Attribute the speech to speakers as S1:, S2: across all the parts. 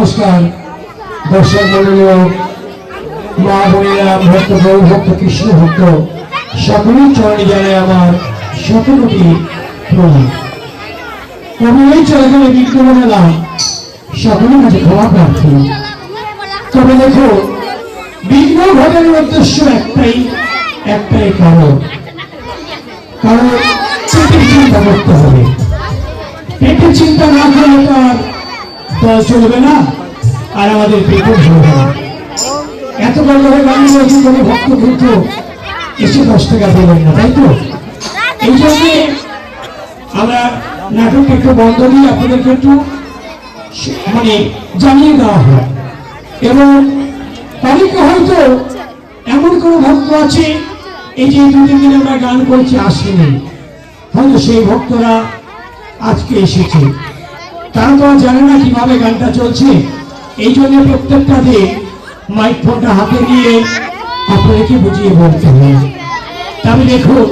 S1: নমস্কার। দর্শক মন্ডলীয় মা বোনেরা, ভক্ত গৌর ভক্ত কৃষ্ণ, ভক্ত সকলের চরণে জানায় আমার শতকোটি প্রণাম। তবে এই চরণে বিজ্ঞাপন এলাম সকলের কাছে ক্ষমা প্রার্থী তবে দেখো বিঘ্ন ঘটানোর উদ্দেশ্য একটাই একটাই কারণ। কারণ, পেটের চিন্তা করতে হবে। পেটের চিন্তা না করলে তো আর দল চলবে না, আর আমাদের পেটও চলবে না। এত হয়ে গাড়ি রয়েছে কোনো ভক্ত কিন্তু এসে দশ টাকা দেবেন না, তাই তো? এই জন্যে আমরা নাটকটা একটু বন্ধ দিয়ে আপনাদেরকে একটু মানে জানিয়ে দেওয়া হয়। এবং অনেকে হয়তো এমন কোনো ভক্ত আছে, এই যে দু তিন দিন আমরা গান করছি, আসেনি। হয়তো সেই ভক্তরা আজকে এসেছে। তারা তো আর জানে না কীভাবে গানটা চলছে। এই জন্য প্রত্যেকটা দিয়ে মাইক ফোনটা হাতে নিয়ে আপনাদেরকে বুঝিয়ে বলতে হবে তবে দেখুন,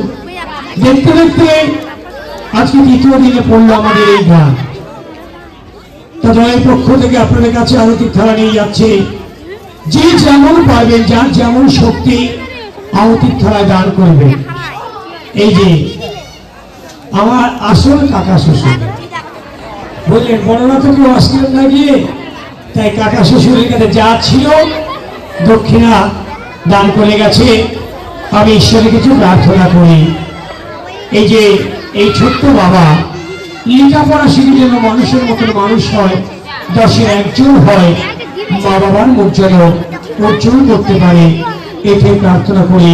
S1: দেখতে দেখতে আজকে দ্বিতীয় দিনে পড়ল আমাদের এই গান। তা দলের পক্ষ থেকে আপনাদের কাছে আরতির খেলা নিয়ে যাচ্ছে। যে যেমন পারবেন যার যেমন শক্তি আরতির খেলায় দান করবে। এই যে, আমার আসল কাকা শ্বশুর। বললেন তো কেউ আসলেন না গিয়ে তাই কাকা শ্বশুরের কাছে যা ছিল দক্ষিণা দান করে গেছে। আমি ঈশ্বরের কিছু প্রার্থনা করি। এই যে এই ছোট্ট বাবা, লেখাপড়া শিখে যেন মানুষের মতন মানুষ হয়, দশে একজন হয় মা বাবার মুখ যেন উজ্জ্বল করতে পারে, এটাই প্রার্থনা করি,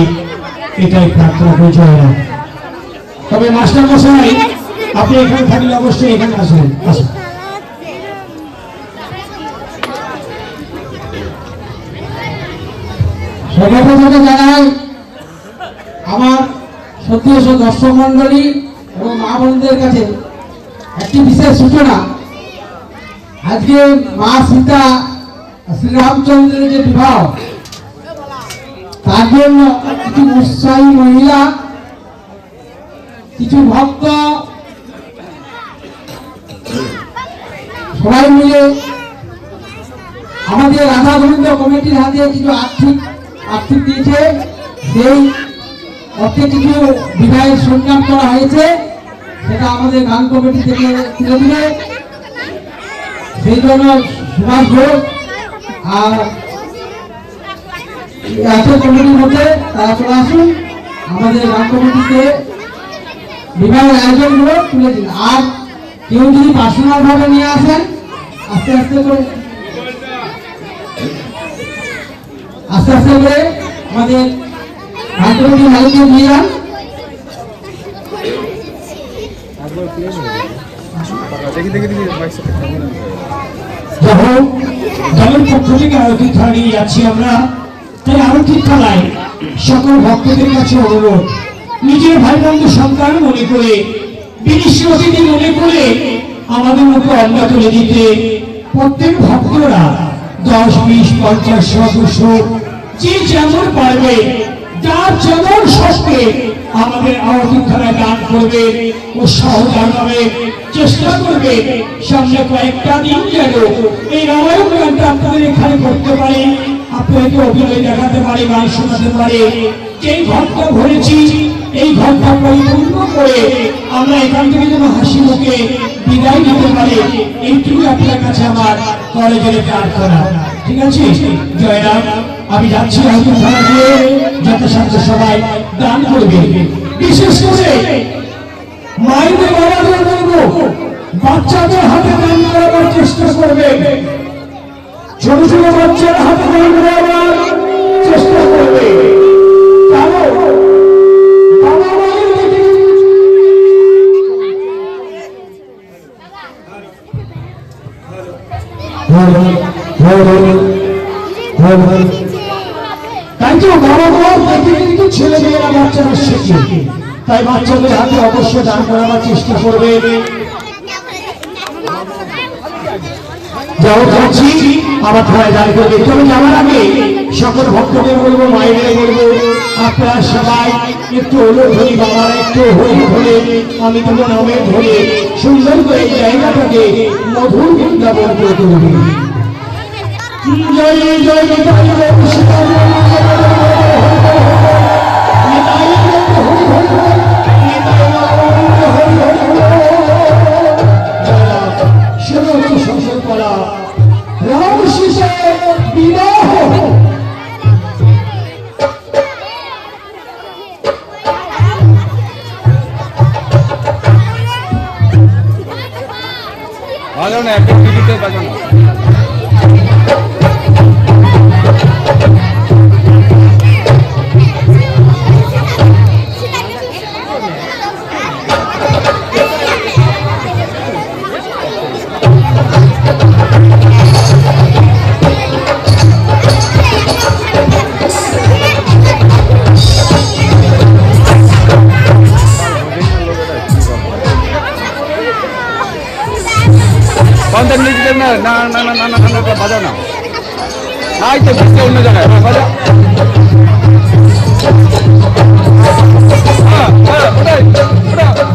S1: এটাই প্রার্থনা করি, জয় রাম। তবে মাস্টার মশাই আপনি এখানে থাকলে অবশ্যই এখানে আসবেন। আসুন।
S2: সর্বপ্রথমে জানাই, আমার সত্যি দর্শক মন্ডলী এবং মা বোনদের কাছে একটি বিশেষ সূচনা। আজকে মা সীতা শ্রীরামচন্দ্রের যে বিবাহ, তার জন্য কিছু উৎসাহী মহিলা, কিছু ভক্ত সবাই মিলে আমাদের রাধা গোবিন্দ কমিটির হাতে কিছু আর্থিক আর্থিক দিয়েছে। সেই অর্থে কিছু বিবাহের সংগ্রাম করা হয়েছে। সেটা আমাদের গান কমিটি থেকে তুলে দিবে। সেই জন্য সুভাষ ঘোষ আর এত কমিটির মধ্যে তারা চলে আসুন। আমাদের গান কমিটিতে বিবাহের আয়োজনগুলো তুলে দিন। আর কেউ যদি পার্সোনাল ভাবে নিয়ে আসেন আস্তে আস্তে করে। আস্তে আস্তে করে। আমাদের
S1: আরতি খেলা নিয়ে যাচ্ছি আমরা। ভক্তদের কাছে নিজের ভাই মনে করে মনে করে আমাদের মতো অন্ন তুলে দিতে। প্রত্যেক ভক্তরা দশ, বিশ, পঞ্চাশ সদস্য যে যেমন পারবে, যার যেমন শক্তি আমাদের খেলায় দান করবে উৎসাহ জানাবে চেষ্টা করবে। সামনে কয়েকটা দিন যেন এই রামায়ণ গানটা আপনাদের এখানে করতে পারে, আপনাদেরকে অভিনয় দেখাতে পারে, গান শোনাতে পারে। যেই ঘরটা ভরেছি, এই ঘরটা পরিপূর্ণ করে আমরা এখান থেকে যেন হাসি মুখে বিদায় নিতে পারি, এইটুকু আপনার কাছে আমার কলেজের প্রার্থনা। ঠিক আছে? জয়রাম আমি যাচ্ছি দিয়ে যথাসাধ্য সবাই দান করবে। বিশেষ করে মায়েদের বাবাদের বলব বাচ্চাদের হাতে দান করাবার চেষ্টা করবে। ছোট ছোট বাচ্চার হাতে দান করাবার তাই তো বাবা মার শেখে। তাই বাচ্চাদের হাতে অবশ্যই দান করাবার চেষ্টা করবে। যাও, যাচ্ছি। আবার থানায় দায়িত্ব করবে তবে যাওয়ার আগে সকল ভক্তকে বলব মায়েদের বলব আপনারা সবাই একটু হলো ধরি বাবার একটু হলো ধরে আমি তোমার নামে ধরে সুন্দর করে এই জায়গাটাকে মধুর বৃন্দাবন করে তুলবে জয় জয় নিতাই বাজানো এক টিভিতে বাজানো। বন্ধের নিচে
S3: দেবে না না না না না না না বাজা না নাই তো বুঝতে অন্য জায়গায় বাজা হ্যাঁ হ্যাঁ ওটাই ওটা